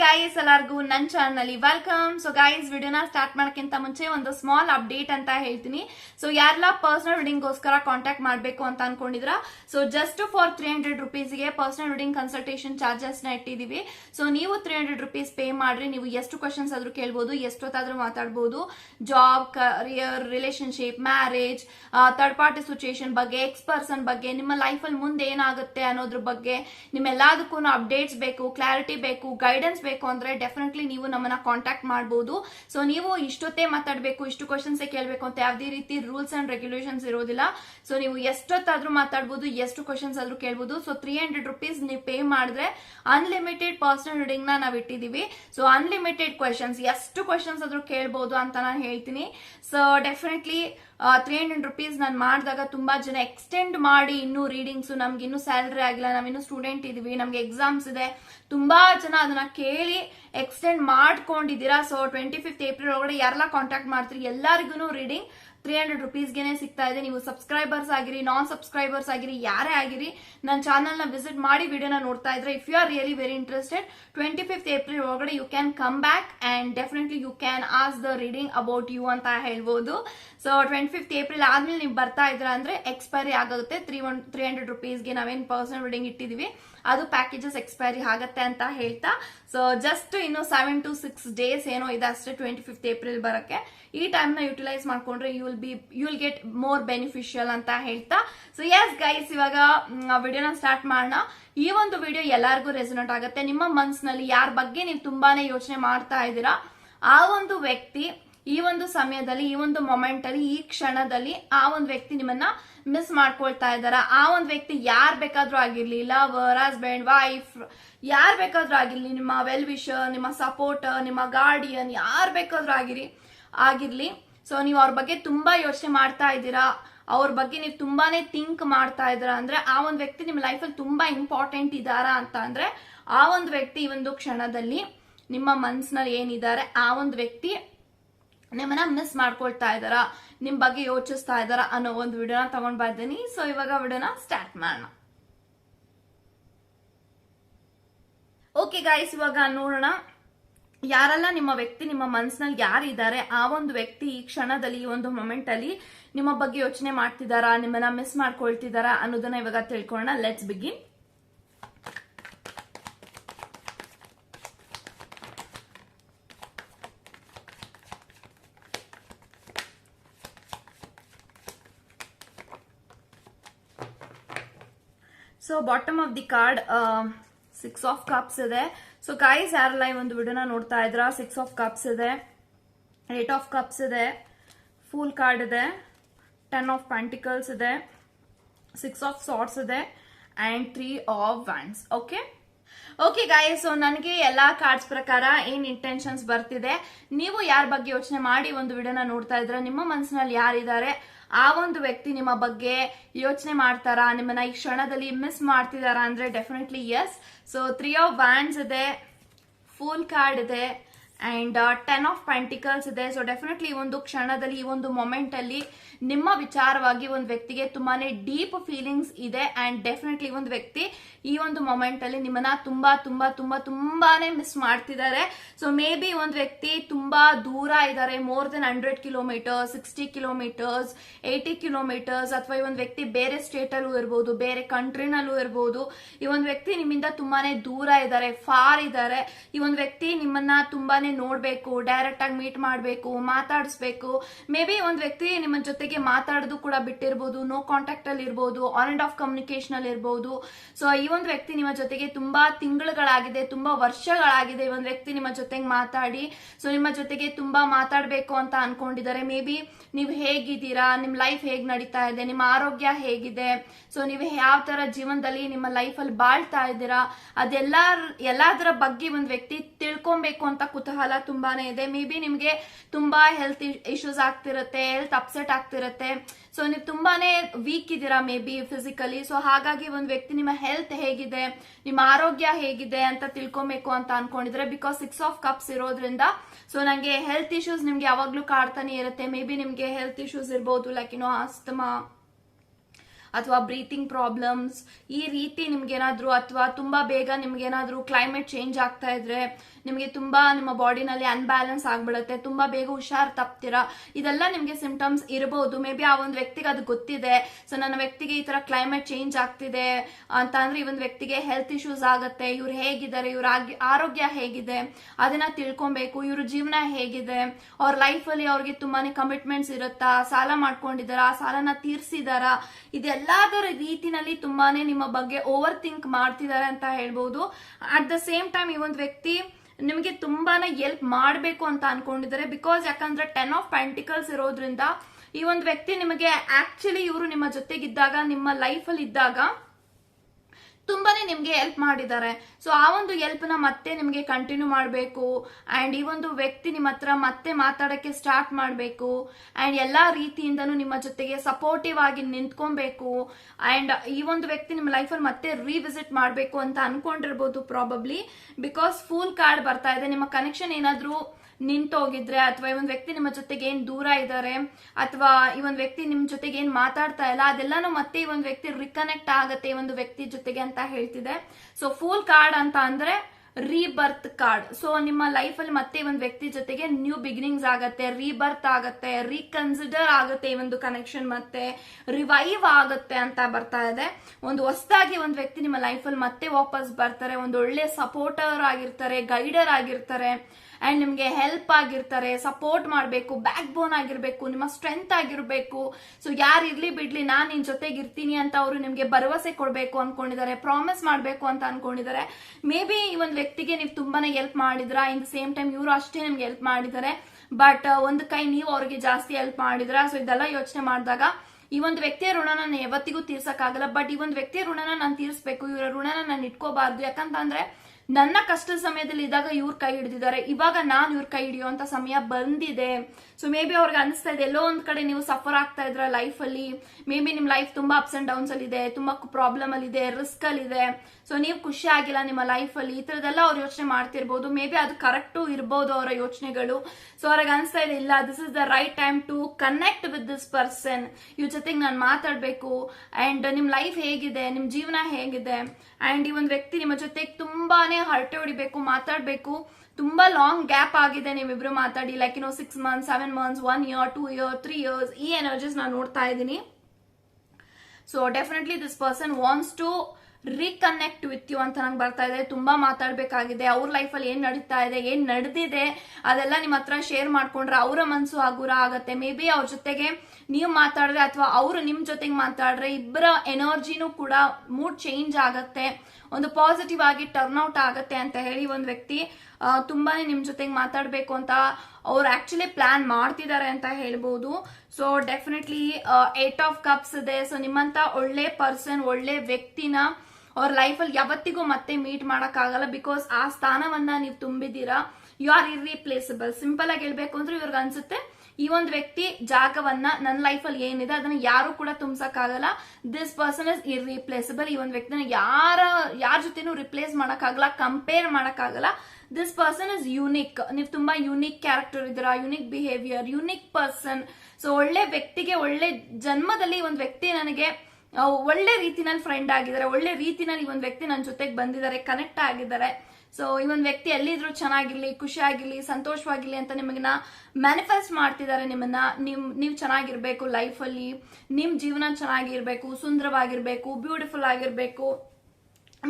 Guys ಎಲ್ಲರಿಗೂ ನನ್ನ channel welcome so ಗಾಯಸ್ ವಿಡಿಯೋನ ಸ್ಟಾರ್ಟ್ ಮಾಡೋಕ್ಕಿಂತ ಮುಂಚೆ ಒಂದು ಸ್ಮಾಲ್ ಅಪ್ಡೇಟ್ ಅಂತ ಹೇಳ್ತೀನಿ. ಸೊ ಯಾರೆಲ್ಲ ಪರ್ಸನಲ್ ರೀಡಿಂಗ್ಗೋಸ್ಕರ ಕಾಂಟ್ಯಾಕ್ಟ್ ಮಾಡಬೇಕು ಅಂತ ಅನ್ಕೊಂಡಿದ್ರ so just for three hundred ರುಪೀಸ್ಗೆ personal reading consultation ಚಾರ್ಜಸ್ನ ಇಟ್ಟಿದೀವಿ. ಸೊ ನೀವು ತ್ರೀ ಹಂಡ್ರೆಡ್ ರುಪೀಸ್ ಪೇ ಮಾಡ್ರಿ, ನೀವು ಎಷ್ಟು ಕ್ವಶನ್ಸ್ ಆದ್ರೂ ಕೇಳ್ಬೋದು, ಎಷ್ಟೊತ್ತಾದ್ರೂ ಮಾತಾಡ್ಬೋದು. Job career relationship marriage third party situation ಬಗ್ಗೆ ಎಕ್ಸ್ ಪರ್ಸನ್ ಬಗ್ಗೆ, ನಿಮ್ಮ ಲೈಫಲ್ಲಿ ಮುಂದೆ ಏನಾಗುತ್ತೆ ಅನ್ನೋದ್ರ ಬಗ್ಗೆ ನಿಮ್ಮೆಲ್ಲದಕ್ಕೂ ಅಪ್ಡೇಟ್ಸ್ ಬೇಕು ಕ್ಲಾರಿಟಿ ಬೇಕು ಗೈಡೆನ್ಸ್ ಬೇಕು ಅಂದ್ರೆ ಡೆಫಿನೆಟ್ಲಿ ನೀವು ನಮ್ಮನ್ನ ಕಾಂಟ್ಯಾಕ್ಟ್ ಮಾಡಬಹುದು ಸೊ ನೀವು ಇಷ್ಟೊತ್ತೇ ಮಾತಾಡಬೇಕು, ಇಷ್ಟು ಕ್ವಶನ್ಸ್ ಕೇಳಬೇಕು ಅಂತ ಯಾವುದೇ ರೀತಿ ರೂಲ್ಸ್ ಅಂಡ್ ರೆಗ್ಯುಲೇಷನ್ಸ್ ಇರೋದಿಲ್ಲ. ಸೊ ನೀವು ಎಷ್ಟೊತ್ತಾದ್ರೂ ಮಾತಾಡಬಹುದು ಎಷ್ಟು ಕ್ವಶನ್ಸ್ ಆದ್ರೂ ಕೇಳಬಹುದು ಸೊ ತ್ರೀ ಹಂಡ್ರೆಡ್ ರುಪೀಸ್ ನೀವು ಪೇ ಮಾಡಿದ್ರೆ ಅನ್ಲಿಮಿಟೆಡ್ ಪರ್ಸನಲ್ ರೀಡಿಂಗ್ನ ನಾವು ಇಟ್ಟಿದೀವಿ. ಸೊ ಅನ್ಲಿಮಿಟೆಡ್ ಕ್ವಶನ್ಸ್ ಎಷ್ಟು ಕ್ವಶನ್ಸ್ ಆದ್ರೂ ಕೇಳಬಹುದು ಅಂತ ನಾನು ಹೇಳ್ತೀನಿ. So definitely three hundred rupees ನಾನು ಮಾಡಿದಾಗ ತುಂಬಾ ಜನ ಎಕ್ಸ್ಟೆಂಡ್ ಮಾಡಿ ಇನ್ನೂ ರೀಡಿಂಗ್ಸ್ ನಮ್ಗೆ ಇನ್ನೂ ಸ್ಯಾಲ್ರಿ ಆಗಿಲ್ಲ ನಾವಿನ್ನೂ ಸ್ಟೂಡೆಂಟ್ ಇದೀವಿ, ನಮ್ಗೆ ಎಕ್ಸಾಮ್ಸ್ ಇದೆ. ತುಂಬಾ ಜನ ಅದನ್ನ ಕೇಳಿ ಎಕ್ಸ್ಟೆಂಡ್ ಮಾಡ್ಕೊಂಡಿದ್ದೀರಾ. ಸೊ ಟ್ವೆಂಟಿ ಫಿಫ್ತ್ ಏಪ್ರಿಲ್ ಒಳಗಡೆ ಯಾರೆಲ್ಲ ಕಾಂಟ್ಯಾಕ್ಟ್ ಮಾಡ್ತೀರಿ ಎಲ್ಲರಿಗೂ ರೀಡಿಂಗ್ ತ್ರೀ ಹಂಡ್ರೆಡ್ ರುಪೀಸ್ಗೆನೆ ಸಿಗ್ತಾ ಇದೆ. ನೀವು ಸಬ್ಸ್ಕ್ರೈಬರ್ಸ್ ಆಗಿರಿ ನಾನ್ ಸಬ್ಸ್ಕ್ರೈಬರ್ಸ್ ಆಗಿರಿ, ಯಾರೇ ಆಗಿರಿ ನನ್ನ ಚಾನಲ್ನ ವಿಸಿಟ್ ಮಾಡಿ ವಿಡಿಯೋನ ನೋಡ್ತಾ ಇದ್ರೆ if you are really very interested twenty fifth April ಒಳಗಡೆ you can come back and definitely you can ask the reading about you ಅಂತ ಹೇಳ್ಬೋದು. ಸೊ ಟ್ವೆಂಟಿ ಫಿಫ್ತ್ ಏಪ್ರಿಲ್ ಆದ್ಮೇಲೆ ನೀವು ಬರ್ತಾ ಇದ್ರ ಅಂದ್ರೆ ಎಕ್ಸ್ಪೈರಿ ಆಗುತ್ತೆ. ತ್ರೀ ಒನ್ ತ್ರೀ ಹಂಡ್ರೆಡ್ ರುಪೀಸ್ಗೆ ನಾವೇನು ಪರ್ಸನಲ್ ರೀಡಿಂಗ್ ಇಟ್ಟಿದೀವಿ. ಅದು ಪ್ಯಾಕೇಜಸ್ ಎಕ್ಸ್ಪೈರಿ ಆಗತ್ತೆ ಅಂತ ಹೇಳ್ತಾ. ಸೊ ಜಸ್ಟ್ ಇನ್ನು ಸೆವೆನ್ ಟು ಸಿಕ್ಸ್ ಡೇಸ್ ಏನೋ ಇದೆ ಅಷ್ಟೇ ಟ್ವೆಂಟಿ ಫಿಫ್ತ್ ಏಪ್ರಿಲ್ ಬರಕ್ಕೆ. ಈ ಟೈಮ್ನ ಯುಟಿಲೈಸ್ ಮಾಡ್ಕೊಂಡ್ರೆ you will be you will get more beneficial ಅಂತ ಹೇಳ್ತಾ. ಸೊ ಎಸ್ ಗೈಸ್ ಇವಾಗ ವಿಡಿಯೋನ ಸ್ಟಾರ್ಟ್ ಮಾಡೋಣ. ಈ ಒಂದು ವಿಡಿಯೋ ಎಲ್ಲರಿಗೂ ರೆಸೊನೇಟ್ ಆಗುತ್ತೆ. ನಿಮ್ಮ ಮನ್ಸಿನಲ್ಲಿ ಯಾರ ಬಗ್ಗೆ ನೀವು ತುಂಬಾನೇ ಯೋಚನೆ ಮಾಡ್ತಾ ಇದ್ದೀರಾ, ಆ ಒಂದು ವ್ಯಕ್ತಿ ಈ ಒಂದು ಸಮಯದಲ್ಲಿ, ಈ ಒಂದು ಮೊಮೆಂಟ್ ಅಲ್ಲಿ, ಈ ಕ್ಷಣದಲ್ಲಿ ಆ ಒಂದು ವ್ಯಕ್ತಿ ನಿಮ್ಮನ್ನ ಮಿಸ್ ಮಾಡ್ಕೊಳ್ತಾ ಇದಾರ ಆ ಒಂದು ವ್ಯಕ್ತಿ ಯಾರ್ ಬೇಕಾದ್ರೂ ಆಗಿರ್ಲಿ ಲವರ್ ಹಸ್ಬೆಂಡ್ ವೈಫ್ ಯಾರ್ ಬೇಕಾದ್ರೂ ಆಗಿರ್ಲಿ, ನಿಮ್ಮ ವೆಲ್ ವಿಶರ್ ನಿಮ್ಮ ಸಪೋರ್ಟ್ ನಿಮ್ಮ ಗಾರ್ಡಿಯನ್ ಯಾರ್ ಬೇಕಾದ್ರೂ ಆಗಿರಿ, ಆಗಿರ್ಲಿ. ಸೊ ನೀವು ಅವ್ರ ಬಗ್ಗೆ ತುಂಬಾ ಯೋಚನೆ ಮಾಡ್ತಾ ಇದ್ದೀರಾ? ಅವ್ರ ಬಗ್ಗೆ ನೀವು ತುಂಬಾನೇ ಥಿಂಕ್ ಮಾಡ್ತಾ ಇದ್ದೀರಾ? ಅಂದ್ರೆ ಆ ಒಂದು ವ್ಯಕ್ತಿ ನಿಮ್ಮ ಲೈಫಲ್ಲಿ ತುಂಬಾ ಇಂಪಾರ್ಟೆಂಟ್ ಇದ್ದಾರಾ ಅಂತ ಅಂದ್ರೆ, ಆ ಒಂದು ವ್ಯಕ್ತಿ ಈ ಒಂದು ಕ್ಷಣದಲ್ಲಿ ನಿಮ್ಮ ಮನಸ್ಸಿನಲ್ಲಿ ಏನಿದ್ದಾರೆ, ಆ ಒಂದು ವ್ಯಕ್ತಿ ನಿಮ್ಮನ್ನ ಮಿಸ್ ಮಾಡ್ಕೊಳ್ತಾ ಇದಾರ ನಿಮ್ ಬಗ್ಗೆ ಯೋಚಿಸ್ತಾ ಇದಾರ ಅನ್ನೋ ಒಂದು ವಿಡಿಯೋನ ತಗೊಂಡ್ ಬಂದಿನಿ ಸೊ ಇವಾಗ ವಿಡಿಯೋನ ಸ್ಟಾರ್ಟ್ ಮಾಡೋಣ. ಓಕೆ ಗಾಯ್ಸ್ ಇವಾಗ ನೋಡೋಣ. ಯಾರೆಲ್ಲ ನಿಮ್ಮ ವ್ಯಕ್ತಿ, ನಿಮ್ಮ ಮನಸ್ಸಿನಲ್ಲಿ ಯಾರಿದ್ದಾರೆ, ಆ ಒಂದು ವ್ಯಕ್ತಿ ಈ ಕ್ಷಣದಲ್ಲಿ, ಈ ಒಂದು ಮೊಮೆಂಟ್ ಅಲ್ಲಿ ನಿಮ್ಮ ಬಗ್ಗೆ ಯೋಚನೆ ಮಾಡ್ತಿದಾರಾ ನಿಮ್ಮನ್ನ ಮಿಸ್ ಮಾಡ್ಕೊಳ್ತಿದಾರಾ ಅನ್ನೋದನ್ನ ಇವಾಗ ತಿಳ್ಕೊಳ್ಳೋಣ. Let's begin so bottom of the card six of cups ಇದೆ. ಸೊ ಗೈಸ್ ಸ್ಯಾರಲ್ಲ ಈ ಒಂದು ವಿಡಿಯೋನ ನೋಡ್ತಾ ಇದ್ರ? ಸಿಕ್ಸ್ ಆಫ್ ಕಪ್ಸ್ ಇದೆ. ಏಟ್ ಆಫ್ ಕಪ್ಸ್ ಇದೆ. ಫುಲ್ ಕಾರ್ಡ್ ಇದೆ. ಟೆನ್ ಆಫ್ ಪ್ಯಾಂಟಿಕಲ್ಸ್ ಇದೆ. ಸಿಕ್ಸ್ ಆಫ್ ಸಾಟ್ಸ್ ಇದೆ. And three of wands okay okay guys so ನನಗೆ ಎಲ್ಲ ಕಾರ್ಡ್ಸ್ ಪ್ರಕಾರ ಏನ್ ಇಂಟೆನ್ಷನ್ಸ್ ಬರ್ತಿದೆ? ನೀವು ಯಾರ ಬಗ್ಗೆ ಯೋಚನೆ ಮಾಡಿ ಒಂದು ವಿಡಿಯೋನ ನೋಡ್ತಾ ಇದ್ರೆ? ನಿಮ್ಮ ಮನಸ್ಸಿನಲ್ಲಿ ಯಾರಿದ್ದಾರೆ? ಆ ಒಂದು ವ್ಯಕ್ತಿ ನಿಮ್ಮ ಬಗ್ಗೆ ಯೋಚನೆ ಮಾಡ್ತಾರಾ? ನಿಮ್ಮನ್ನ ಈ ಕ್ಷಣದಲ್ಲಿ ಮಿಸ್ ಮಾಡ್ತಿದಾರಾ ಅಂದ್ರೆ definitely yes so three of wands ಇದೆ ಫುಲ್ ಕಾರ್ಡ್ ಇದೆ ಅಂಡ್ ಟೆನ್ ಆಫ್ ಪ್ಯಾಂಟಿಕಲ್ಸ್ ಇದೆ. ಸೊ ಡೆಫಿನೆಟ್ಲಿ ಒಂದು ಕ್ಷಣದಲ್ಲಿ, ಈ ಒಂದು ಮೊಮೆಂಟ್ ಅಲ್ಲಿ ನಿಮ್ಮ ವಿಚಾರವಾಗಿ ಒಂದು ವ್ಯಕ್ತಿಗೆ ತುಂಬಾನೇ ಡೀಪ್ ಫೀಲಿಂಗ್ಸ್ ಇದೆ ಅಂಡ್ ಡೆಫಿನೆಟ್ಲಿ ಒಂದು ವ್ಯಕ್ತಿ ಈ ಒಂದು ಮೊಮೆಂಟ್ ಅಲ್ಲಿ ನಿಮ್ಮನ್ನ ತುಂಬಾ ತುಂಬಾ ತುಂಬಾ, ತುಂಬಾನೇ ಮಿಸ್ ಮಾಡ್ತಿದ್ದಾರೆ. ಸೊ ಮೇ ಬಿ ಒಂದು ವ್ಯಕ್ತಿ ತುಂಬಾ ದೂರ ಇದ್ದಾರೆ more than hundred kilometres sixty kilometres eighty kilometres ಅಥವಾ ಈ ಒಂದು ವ್ಯಕ್ತಿ ಬೇರೆ ಸ್ಟೇಟ್ ಅಲ್ಲೂ ಇರ್ಬೋದು, ಬೇರೆ ಕಂಟ್ರಿನಲ್ಲೂ ಇರ್ಬೋದು, ಈ ಒಂದು ವ್ಯಕ್ತಿ ನಿಮ್ಮಿಂದ ತುಂಬಾನೇ ದೂರ ಇದ್ದಾರೆ ಫಾರ್ ಇದ್ದಾರೆ, ಈ ಒಂದು ವ್ಯಕ್ತಿ ನಿಮ್ಮನ್ನ ತುಂಬಾನೇ ನೋಡ್ಬೇಕು ಡೈರೆಕ್ಟ್ ಆಗಿ ಮೀಟ್ ಮಾಡಬೇಕು, ಮಾತಾಡಿಸ್ಬೇಕು. ಮೇ ಬಿ ಒಂದು ವ್ಯಕ್ತಿ ನಿಮ್ಮ ಜೊತೆಗೆ ಮಾತಾಡೋದು ಕೂಡ ಬಿಟ್ಟಿರ್ಬೋದು. ನೋ ಕಾಂಟ್ಯಾಕ್ಟ್ ಅಲ್ಲಿ ಇರ್ಬೋದು ಆನ್ ಅಂಡ್ ಆಫ್ ಕಮ್ಯುನಿಕೇಶನ್ ಅಲ್ಲಿ ಇರ್ಬೋದು. ಸೊ ಈ ಒಂದು ವ್ಯಕ್ತಿ ನಿಮ್ಮ ಜೊತೆಗೆ ತುಂಬಾ ತಿಂಗಳುಗಳಾಗಿದೆ, ತುಂಬಾ ವರ್ಷಗಳಾಗಿದೆ ಈ ಒಂದು ವ್ಯಕ್ತಿ ನಿಮ್ಮ ಜೊತೆಗೆ ಮಾತಾಡಿ. ಸೊ ನಿಮ್ಮ ಜೊತೆಗೆ ತುಂಬಾ ಮಾತಾಡಬೇಕು ಅಂತ ಅನ್ಕೊಂಡಿದ್ದಾರೆ. ಮೇ ಬಿ ನೀವು ಹೇಗಿದ್ದೀರಾ, ನಿಮ್ ಲೈಫ್ ಹೇಗ್ ನಡೀತಾ ಇದೆ, ನಿಮ್ಮ ಆರೋಗ್ಯ ಹೇಗಿದೆ. ಸೊ ನೀವು ಯಾವ ತರ ಜೀವನದಲ್ಲಿ ನಿಮ್ಮ ಲೈಫ್ ಅಲ್ಲಿ ಬಾಳ್ತಾ ಇದ್ದೀರಾ ಅದೆಲ್ಲ ಎಲ್ಲದರ ಬಗ್ಗೆ ಒಂದು ವ್ಯಕ್ತಿ ತಿಳ್ಕೊಬೇಕು ಅಂತ ಕುತೂಹಲ ತುಂಬಾನೇ ಇದೆ. ಮೇ ಬಿ ನಿಮ್ಗೆ ತುಂಬಾ ಹೆಲ್ತ್ ಇಶ್ಯೂಸ್ ಆಗ್ತಿರುತ್ತೆ ಹೆಲ್ತ್ ಅಪ್ಸೆಟ್ ಆಗ್ತಿರುತ್ತೆ. ಸೊ ನೀವು ತುಂಬಾನೇ ವೀಕ್ ಇದ್ದೀರಾ ಮೇ ಬಿ ಫಿಸಿಕಲಿ ಸೊ ಹಾಗಾಗಿ ಒಂದು ವ್ಯಕ್ತಿ ನಿಮ್ಮ ಹೆಲ್ತ್ ಹೇಗಿದೆ, ನಿಮ್ಮ ಆರೋಗ್ಯ ಹೇಗಿದೆ ಅಂತ ತಿಳ್ಕೊಬೇಕು ಅಂತ ಅನ್ಕೊಂಡಿದ್ರೆ ಬಿಕಾಸ್ ಸಿಕ್ಸ್ ಆಫ್ ಕಪ್ಸ್ ಇರೋದ್ರಿಂದ ಸೊ ನಂಗೆ ಹೆಲ್ತ್ ಇಶ್ಯೂಸ್ ನಿಮ್ಗೆ ಯಾವಾಗ್ಲೂ ಕಾಡ್ತಾನೆ ಇರುತ್ತೆ. ಮೇ ಬಿ ನಿಮ್ಗೆ ಹೆಲ್ತ್ ಇಶ್ಯೂಸ್ ಇರ್ಬೋದು ಲೈಕ್ ಏನೋ ಆಸ್ತಮಾ ಅಥವಾ ಬ್ರೀತಿಂಗ್ ಪ್ರಾಬ್ಲಮ್ಸ್ ಈ ರೀತಿ ನಿಮ್ಗೇನಾದ್ರೂ ಅಥವಾ ತುಂಬಾ ಬೇಗ ನಿಮ್ಗೇನಾದ್ರೂ ಕ್ಲೈಮೇಟ್ ಚೇಂಜ್ ಆಗ್ತಾ ಇದ್ರೆ ನಿಮಗೆ ತುಂಬಾ ನಿಮ್ಮ ಬಾಡಿನಲ್ಲಿ ಅನ್ಬ್ಯಾಲೆನ್ಸ್ ಆಗ್ಬಿಡುತ್ತೆ, ತುಂಬಾ ಬೇಗ ಹುಷಾರ್ ತಪ್ತೀರಾ? ಇದೆಲ್ಲ ನಿಮ್ಗೆ ಸಿಂಪ್ಟಮ್ಸ್ ಇರಬಹುದು ಮೇ ಬಿ ಆ ಒಂದು ವ್ಯಕ್ತಿಗೆ ಅದು ಗೊತ್ತಿದೆ. ಸೊ ನನ್ನ ವ್ಯಕ್ತಿಗೆ ಈ ತರ ಕ್ಲೈಮೇಟ್ ಚೇಂಜ್ ಆಗ್ತಿದೆ ಅಂತ ಅಂದ್ರೆ ಈ ಒಂದು ವ್ಯಕ್ತಿಗೆ ಹೆಲ್ತ್ ಇಶ್ಯೂಸ್ ಆಗುತ್ತೆ, ಇವ್ರು ಹೇಗಿದ್ದಾರೆ, ಇವ್ರ ಆರೋಗ್ಯ ಹೇಗಿದೆ, ಅದನ್ನ ತಿಳ್ಕೊಬೇಕು, ಇವ್ರ ಜೀವನ ಹೇಗಿದೆ, ಅವ್ರ ಲೈಫ್ ಅಲ್ಲಿ ಅವ್ರಿಗೆ ತುಂಬಾನೇ ಕಮಿಟ್ಮೆಂಟ್ಸ್ ಇರುತ್ತಾ, ಸಾಲ ಮಾಡ್ಕೊಂಡಿದಾರ ಸಾಲನ ತೀರ್ಸಿದಾರ? ಇದೆಲ್ಲದರ ರೀತಿನಲ್ಲಿ ತುಂಬಾನೇ ನಿಮ್ಮ ಬಗ್ಗೆ ಓವರ್ ಥಿಂಕ್ ಮಾಡ್ತಿದ್ದಾರೆ ಅಂತ ಹೇಳ್ಬೋದು. ಅಟ್ ದ ಸೇಮ್ ಟೈಮ್ ಈ ಒಂದು ವ್ಯಕ್ತಿ ನಿಮಗೆ ತುಂಬಾನೇ ಎಲ್ಪ್ ಮಾಡಬೇಕು ಅಂತ ಅನ್ಕೊಂಡಿದ್ದಾರೆ. ಬಿಕಾಸ್ ಯಾಕಂದ್ರೆ ಟೆನ್ ಆಫ್ ಪೆಂಟಿಕಲ್ಸ್ ಇರೋದ್ರಿಂದ ಈ ಒಂದು ವ್ಯಕ್ತಿ ನಿಮಗೆ ಆಕ್ಚುಲಿ ಇವರು ನಿಮ್ಮ ಜೊತೆಗಿದ್ದಾಗ, ನಿಮ್ಮ ಲೈಫ್ ಅಲ್ಲಿ ಇದ್ದಾಗ ತುಂಬಾನೇ ನಿಮಗೆ ಹೆಲ್ಪ್ ಮಾಡಿದ್ದಾರೆ. ಸೊ ಆ ಒಂದು ಹೆಲ್ಪ್ನ ಮತ್ತೆ ನಿಮಗೆ ಕಂಟಿನ್ಯೂ ಮಾಡಬೇಕು. ಅಂಡ್ ಈ ಒಂದು ವ್ಯಕ್ತಿ ನಿಮ್ಮ ಹತ್ರ ಮತ್ತೆ ಮಾತಾಡಕ್ಕೆ ಸ್ಟಾರ್ಟ್ ಮಾಡಬೇಕು. ಅಂಡ್ ಎಲ್ಲಾ ರೀತಿಯಿಂದನೂ ನಿಮ್ಮ ಜೊತೆಗೆ ಸಪೋರ್ಟಿವ್ ಆಗಿ ನಿಂತ್ಕೊಬೇಕು. ಅಂಡ್ ಈ ಒಂದು ವ್ಯಕ್ತಿ ನಿಮ್ಮ ಲೈಫಲ್ಲಿ ಮತ್ತೆ ರೀವಿಸಿಟ್ ಮಾಡಬೇಕು ಅಂತ ಅನ್ಕೊಂಡಿರ್ಬೋದು ಪ್ರಾಬಬ್ಲಿ ಬಿಕಾಸ್ ಫುಲ್ ಕಾರ್ಡ್ ಬರ್ತಾ ಇದೆ. ನಿಮ್ಮ ಕನೆಕ್ಷನ್ ಏನಾದ್ರೂ ನಿಂತೋಗಿದ್ರೆ ಅಥವಾ ಈ ಒಂದು ವ್ಯಕ್ತಿ ನಿಮ್ಮ ಜೊತೆಗೆ ಏನು ದೂರ ಇದ್ದಾರೆ ಅಥವಾ ಈ ಒಂದು ವ್ಯಕ್ತಿ ನಿಮ್ಮ ಜೊತೆಗೆ ಏನು ಮಾತಾಡ್ತಾ ಇಲ್ಲ, ಅದೆಲ್ಲಾನು ಮತ್ತೆ ಈ ಒಂದು ವ್ಯಕ್ತಿ ರಿಕನೆಕ್ಟ್ ಆಗತ್ತೆ ಈ ಒಂದು ವ್ಯಕ್ತಿ ಜೊತೆಗೆ ಹೇಳ್ತಿದೆ. ಸೊ ಫುಲ್ ಕಾರ್ಡ್ ಅಂತ ಅಂದ್ರೆ ರೀಬರ್ತ್ ಕಾರ್ಡ್ ಸೊ ನಿಮ್ಮ ಲೈಫ್ ಅಲ್ಲಿ ಮತ್ತೆ ಒಂದು ವ್ಯಕ್ತಿ ಜೊತೆಗೆ ನ್ಯೂ ಬಿಗಿನಿಂಗ್ಸ್ ಆಗತ್ತೆ ರೀಬರ್ತ್ ಆಗತ್ತೆ ರೀಕನ್ಸಿಡರ್ ಆಗುತ್ತೆ ಈ ಒಂದು ಕನೆಕ್ಷನ್ ಮತ್ತೆ ರಿವೈವ್ ಆಗುತ್ತೆ ಅಂತ ಬರ್ತಾ ಇದೆ. ಒಂದು ಹೊಸದಾಗಿ ಒಂದು ವ್ಯಕ್ತಿ ನಿಮ್ಮ ಲೈಫ್ ಅಲ್ಲಿ ಮತ್ತೆ ವಾಪಸ್ ಬರ್ತಾರೆ, ಒಂದು ಒಳ್ಳೆ ಸಪೋರ್ಟರ್ ಆಗಿರ್ತಾರೆ ಗೈಡರ್ ಆಗಿರ್ತಾರೆ. ಅಂಡ್ ನಿಮ್ಗೆ ಹೆಲ್ಪ್ ಆಗಿರ್ತಾರೆ ಸಪೋರ್ಟ್ ಮಾಡಬೇಕು ಬ್ಯಾಕ್ ಬೋನ್ ಆಗಿರ್ಬೇಕು, ನಿಮ್ಮ ಸ್ಟ್ರೆಂತ್ ಆಗಿರ್ಬೇಕು. ಸೊ ಯಾರು ಇರ್ಲಿ ಬಿಡ್ಲಿ, ನಾನು ನಿನ್ ಜೊತೆಗೆ ಇರ್ತೀನಿ ಅಂತ ಅವರು ನಿಮ್ಗೆ ಭರವಸೆ ಕೊಡ್ಬೇಕು ಅನ್ಕೊಂಡಿದ್ದಾರೆ ಪ್ರಾಮಿಸ್ ಮಾಡಬೇಕು ಅಂತ ಅನ್ಕೊಂಡಿದ್ದಾರೆ. ಮೇ ಬಿ ಈ ಒಂದು ವ್ಯಕ್ತಿಗೆ ನೀವು ತುಂಬಾನೇ ಹೆಲ್ಪ್ ಮಾಡಿದ್ರ ಇನ್ ದ ಸೇಮ್ ಟೈಮ್ ಇವರು ಅಷ್ಟೇ ನಿಮ್ಗೆ ಹೆಲ್ಪ್ ಮಾಡಿದ್ದಾರೆ. ಬಟ್ ಒಂದು ಕೈ ನೀವು ಅವ್ರಿಗೆ ಜಾಸ್ತಿ ಹೆಲ್ಪ್ ಮಾಡಿದ್ರ ಸೊ ಇದೆಲ್ಲ ಯೋಚನೆ ಮಾಡಿದಾಗ ಈ ಒಂದು ವ್ಯಕ್ತಿಯ ಋಣ ನಾನು ಯಾವತ್ತಿಗೂ ತೀರ್ಸಕ್ಕಾಗಲ್ಲ. ಬಟ್ ಈ ಒಂದು ವ್ಯಕ್ತಿಯ ಋಣನ ನಾನು ತೀರಿಸಬೇಕು, ಇವರ ಋಣನ ನಾನು ಇಟ್ಕೋಬಾರ್ದು. ಯಾಕಂತಂದ್ರೆ ನನ್ನ ಕಷ್ಟದ ಸಮಯದಲ್ಲಿ ಇದ್ದಾಗ ಇವ್ರ ಕೈ ಹಿಡಿದಿದ್ದಾರೆ. ಇವಾಗ ನಾನು ಇವ್ರ ಕೈ ಹಿಡಿಯುವಂತ ಸಮಯ ಬಂದಿದೆ. ಸೊ ಮೇ ಬಿ ಅವ್ರಿಗೆ ಅನಿಸ್ತಾ ಇದೆ, ಎಲ್ಲೋ ಒಂದ್ ಕಡೆ ನೀವು ಸಫರ್ ಆಗ್ತಾ ಇದ್ರ ಲೈಫ್ ಅಲ್ಲಿ. ಮೇ ಬಿ ನಿಮ್ ಲೈಫ್ ತುಂಬಾ ಅಪ್ಸ್ ಅಂಡ್ ಡೌನ್ಸ್ ಅಲ್ಲಿ ಇದೆ, ತುಂಬಾ ಪ್ರಾಬ್ಲಮ್ ಅಲ್ಲಿ ಇದೆ ರಿಸ್ಕ್ ಅಲ್ಲಿ ಇದೆ. ಸೊ ನೀವು ಖುಷಿ ಆಗಿಲ್ಲ ನಿಮ್ಮ ಲೈಫ್ ಅಲ್ಲಿ. ಈ ತರದೆಲ್ಲ ಅವ್ರು ಯೋಚನೆ ಮಾಡ್ತಿರ್ಬೋದು. ಮೇ ಬಿ ಅದು ಕರೆಕ್ಟು ಇರ್ಬೋದು ಅವರ ಯೋಚನೆಗಳು. ಸೊ ಅವ್ರಿಗೆ ಅನಿಸ್ತಾ ಇದೆ, ಇಲ್ಲ this is the right time to connect with this person ಇವ್ರ ಜೊತೆಗೆ ನಾನು ಮಾತಾಡಬೇಕು. ಅಂಡ್ ನಿಮ್ ಲೈಫ್ ಹೇಗಿದೆ, ನಿಮ್ ಜೀವನ ಹೇಗಿದೆ. ಅಂಡ್ ಈ ಒಂದು ವ್ಯಕ್ತಿ ನಿಮ್ಮ ಜೊತೆಗೆ ತುಂಬಾನೇ ಹರಟೆ ಹೊಡಿಬೇಕು, ಮಾತಾಡ್ಬೇಕು. ತುಂಬಾ ಲಾಂಗ್ ಗ್ಯಾಪ್ ಆಗಿದೆ ನೀವಿಬ್ರು ಮಾತಾಡಿ. ಲೈಕ್ ಏನೋ six months seven months one year two year three years ಈ ಎನರ್ಜೀಸ್ ನಾನು ನೋಡ್ತಾ ಇದ್ದೀನಿ. So definitely this person wants to reconnect with you ಅಂತ ನಂಗೆ ಬರ್ತಾ ಇದೆ. ತುಂಬಾ ಮಾತಾಡಬೇಕಾಗಿದೆ. ಅವ್ರ ಲೈಫಲ್ಲಿ ಏನು ನಡೀತಾ ಇದೆ, ಏನು ನಡೆದಿದೆ ಅದೆಲ್ಲ ನಿಮ್ಮ ಹತ್ರ ಶೇರ್ ಮಾಡ್ಕೊಂಡ್ರೆ ಅವರ ಮನಸ್ಸು ಹಗುರ ಆಗುತ್ತೆ. ಮೇ ಬಿ ಅವ್ರ ಜೊತೆಗೆ ನೀವು ಮಾತಾಡಿದ್ರೆ ಅಥವಾ ಅವರು ನಿಮ್ಮ ಜೊತೆಗೆ ಮಾತಾಡಿದ್ರೆ ಇಬ್ಬರ ಎನರ್ಜಿನೂ ಕೂಡ ಮೂಡ್ ಚೇಂಜ್ ಆಗುತ್ತೆ. ಒಂದು ಪಾಸಿಟಿವ್ ಆಗಿ ಟರ್ನ್ ಔಟ್ ಆಗುತ್ತೆ ಅಂತ ಹೇಳಿ ಒಂದು ವ್ಯಕ್ತಿ ತುಂಬಾ ನಿಮ್ಮ ನಿಮ್ ಜೊತೆಗೆ ಮಾತಾಡಬೇಕು ಅಂತ ಅವ್ರು ಆಕ್ಚುಲಿ ಪ್ಲಾನ್ ಮಾಡ್ತಿದ್ದಾರೆ ಅಂತ ಹೇಳ್ಬೋದು. So definitely eight of cups ಇದೆ. ಸೊ ನಿಮ್ಮಂತ ಒಳ್ಳೆ ಪರ್ಸನ್ ಒಳ್ಳೆ ವ್ಯಕ್ತಿನ ಅವ್ರ ಲೈಫಲ್ಲಿ ಯಾವತ್ತಿಗೂ ಮತ್ತೆ ಮೀಟ್ ಆಗಲ್ಲ ಬಿಕಾಸ್ ಆ ಸ್ಥಾನವನ್ನ ನೀವು ತುಂಬಿದ್ದೀರಾ? ಯು ಆರ್ ಇರ್ರಿಪ್ಲೇಸಬಲ್ ಸಿಂಪಲ್ ಆಗಿ ಹೇಳ್ಬೇಕು ಅಂದ್ರೆ ಇವ್ರಿಗೆ ಅನ್ಸುತ್ತೆ, ಈ ಒಂದು ವ್ಯಕ್ತಿ ಜಾಗವನ್ನ ನನ್ನ ಲೈಫಲ್ಲಿ ಏನಿದೆ ಅದನ್ನ ಯಾರು ಕೂಡ ಆಗಲ್ಲ ದಿಸ್ ಪರ್ಸನ್ ಇಸ್ ಇರ್ರಿಪ್ಲೇಸಬಲ್ ಈ ಒಂದು ವ್ಯಕ್ತಿನ ಯಾರ ಯಾರ ಜೊತೆನೂ ರಿಪ್ಲೇಸ್ ಮಾಡೋಕ್ಕಾಗಲ್ಲ ಕಂಪೇರ್ ಮಾಡೋಕ್ಕಾಗಲ್ಲ. ದಿಸ್ ಪರ್ಸನ್ ಇಸ್ ಯುನಿಕ್ ನೀವು ತುಂಬಾ ಯೂನಿಕ್ ಕ್ಯಾರೆಕ್ಟರ್ ಇದ್ದೀರಾ unique behaviour unique person so ಒಳ್ಳೆ ವ್ಯಕ್ತಿಗೆ ಒಳ್ಳೆ ಜನ್ಮದಲ್ಲಿ ಒಂದು ವ್ಯಕ್ತಿ ನನಗೆ ಒಳ್ಳೆ ರೀತಿನಲ್ಲಿ ಫ್ರೆಂಡ್ ಆಗಿದ್ದಾರೆ, ಒಳ್ಳೆ ರೀತಿನಲ್ಲಿ ಈ ಒಂದು ವ್ಯಕ್ತಿ ನನ್ನ ಜೊತೆಗೆ ಬಂದಿದ್ದಾರೆ ಕನೆಕ್ಟ್ ಆಗಿದ್ದಾರೆ. ಸೊ ಈ ಒಂದು ವ್ಯಕ್ತಿ ಎಲ್ಲಿದ್ರು ಚೆನ್ನಾಗಿರ್ಲಿ, ಖುಷಿಯಾಗಿರ್ಲಿ, ಸಂತೋಷವಾಗಿರ್ಲಿ ಅಂತ ನಿಮಗನ್ನ ಮ್ಯಾನಿಫೆಸ್ಟ್ ಮಾಡ್ತಿದ್ದಾರೆ ನಿಮ್ಮನ್ನ. ನಿಮ್, ನೀವು ಚೆನ್ನಾಗಿರ್ಬೇಕು ಲೈಫಲ್ಲಿ ನಿಮ್ಮ ಜೀವನ ಚೆನ್ನಾಗಿರ್ಬೇಕು, ಸುಂದರವಾಗಿರ್ಬೇಕು ಬ್ಯೂಟಿಫುಲ್ ಆಗಿರ್ಬೇಕು.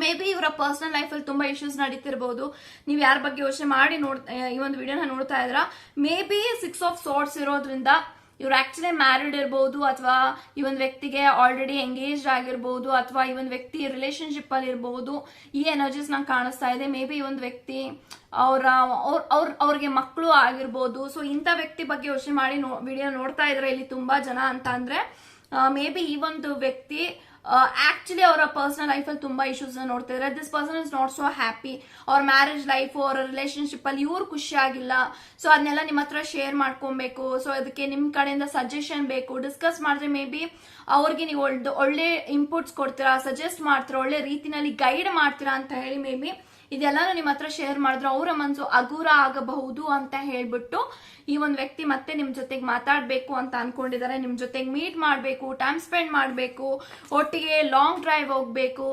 ಮೇ ಬಿ ಇವರ ಪರ್ಸನಲ್ ಲೈಫಲ್ಲಿ ತುಂಬಾ ಇಶ್ಯೂಸ್ ನಡೀತಿರ್ಬೋದು. ನೀವು ಯಾರ ಬಗ್ಗೆ ಯೋಚನೆ ಮಾಡಿ ನೋಡ್ ಈ ಒಂದು ವಿಡಿಯೋನ ನೋಡ್ತಾ ಇದ್ರ. Maybe six of swords ಇರೋದ್ರಿಂದ ಇವ್ರು ಆಕ್ಚುಲಿ ಮ್ಯಾರಿಡ್ ಇರ್ಬೋದು ಅಥವಾ ಈ ಒಂದು ವ್ಯಕ್ತಿಗೆ ಆಲ್ರೆಡಿ ಎಂಗೇಜ್ಡ್ ಆಗಿರ್ಬೋದು ಅಥವಾ ಈ ಒಂದು ವ್ಯಕ್ತಿ ರಿಲೇಶನ್ಶಿಪ್ ಅಲ್ಲಿ ಇರ್ಬೋದು, ಈ ಎನರ್ಜೀಸ್ ನಂಗೆ ಕಾಣಿಸ್ತಾ ಇದೆ. ಮೇ ಬಿ ಈ ಒಂದು ವ್ಯಕ್ತಿ ಅವರ, ಅವ್ರ ಅವ್ರಿಗೆ ಮಕ್ಕಳು ಆಗಿರ್ಬೋದು. ಸೊ ಇಂಥ ವ್ಯಕ್ತಿ ಬಗ್ಗೆ ಯೋಚನೆ ಮಾಡಿ ನೋ ವಿಡಿಯೋ ನೋಡ್ತಾ ಇದ್ರೆ ಇಲ್ಲಿ ತುಂಬಾ ಜನ ಅಂತ ಅಂದ್ರೆ ಮೇ ಬಿ ಈ ಒಂದು ವ್ಯಕ್ತಿ ಆಕ್ಚುಲಿ ಅವರ ಪರ್ಸನಲ್ ಲೈಫ್ ಅಲ್ಲಿ ತುಂಬಾ ಇಶ್ಯೂಸ್ ನೋಡ್ತಾ this person is not so happy ಅವ್ರ ಮ್ಯಾರೇಜ್ ಲೈಫ್ ಅವರ ರಿಲೇಶನ್ಶಿಪ್ ಅಲ್ಲಿ ಇವ್ರು ಖುಷಿಯಾಗಿಲ್ಲ ಸೊ ಅದನ್ನೆಲ್ಲ ನಿಮ್ಮ ಹತ್ರ ಶೇರ್ ಮಾಡ್ಕೊಬೇಕು. ಸೊ ಅದಕ್ಕೆ ನಿಮ್ ಕಡೆಯಿಂದ ಸಜೆಷನ್ ಬೇಕು. ಡಿಸ್ಕಸ್ ಮಾಡಿದ್ರೆ ಮೇ ಬಿ ಅವ್ರಿಗೆ ನೀವು ಒಳ್ಳೆ ಇನ್ಪುಟ್ಸ್ ಕೊಡ್ತೀರಾ ಸಜೆಸ್ಟ್ ಮಾಡ್ತೀರಾ, ಒಳ್ಳೆ ರೀತಿನಲ್ಲಿ ಗೈಡ್ ಮಾಡ್ತೀರಾ ಅಂತ ಹೇಳಿ ಮೇ ಬಿ ಇದೆಲ್ಲಾನು ನಿಮ್ಮ ಹತ್ರ ಶೇರ್ ಮಾಡಿದ್ರು, ಅವರ ಮನಸ್ಸು ಹಗುರ ಆಗಬಹುದು ಅಂತ ಹೇಳ್ಬಿಟ್ಟು ಈ ಒಂದು ವ್ಯಕ್ತಿ ಮತ್ತೆ ನಿಮ್ ಜೊತೆಗೆ ಮಾತಾಡಬೇಕು ಅಂತ ಅನ್ಕೊಂಡಿದ್ದಾರೆ ನಿಮ್ ಜೊತೆಗೆ ಮೀಟ್ ಮಾಡಬೇಕು ಟೈಮ್ ಸ್ಪೆಂಡ್ ಮಾಡಬೇಕು, ಒಟ್ಟಿಗೆ ಲಾಂಗ್ ಡ್ರೈವ್ ಹೋಗ್ಬೇಕು,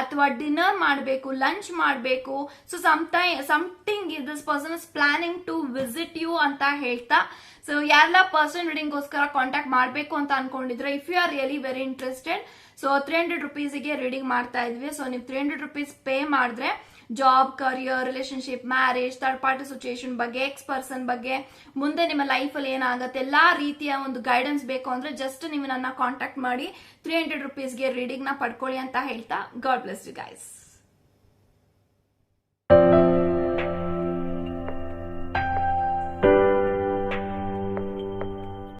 ಅಥವಾ ಡಿನ್ನರ್ ಮಾಡಬೇಕು ಲಂಚ್ ಮಾಡಬೇಕು so sometime something this person is planning to visit you ಅಂತ ಹೇಳ್ತಾ ಸೊ ಯಾರೆಲ್ಲ ಪರ್ಸನ್ ರೀಡಿಂಗ್ಗೋಸ್ಕರ ಕಾಂಟ್ಯಾಕ್ಟ್ ಮಾಡಬೇಕು ಅಂತ ಅನ್ಕೊಂಡಿದ್ರೆ if you are really very interested so three hundred ರುಪೀಸಿಗೆ reading ಮಾಡ್ತಾ ಇದ್ವಿ ಸೊ ನೀವು ತ್ರೀ ಹಂಡ್ರೆಡ್ ರುಪೀಸ್ ಪೇ ಮಾಡಿದ್ರೆ job career relationship marriage third party situation ಬಗ್ಗೆ ಎಕ್ಸ್ ಪರ್ಸನ್ ಬಗ್ಗೆ, ಮುಂದೆ ನಿಮ್ಮ ಲೈಫಲ್ಲಿ ಏನಾಗುತ್ತೆ, ಎಲ್ಲಾ ರೀತಿಯ ಒಂದು ಗೈಡೆನ್ಸ್ ಬೇಕು ಅಂದ್ರೆ ಜಸ್ಟ್ ನೀವು ನನ್ನ ಕಾಂಟ್ಯಾಕ್ಟ್ ಮಾಡಿ ತ್ರೀ ಹಂಡ್ರೆಡ್ ರುಪೀಸ್ಗೆ ರೀಡಿಂಗ್ನ ಪಡ್ಕೊಳ್ಳಿ ಅಂತ ಹೇಳ್ತಾ. God bless you guys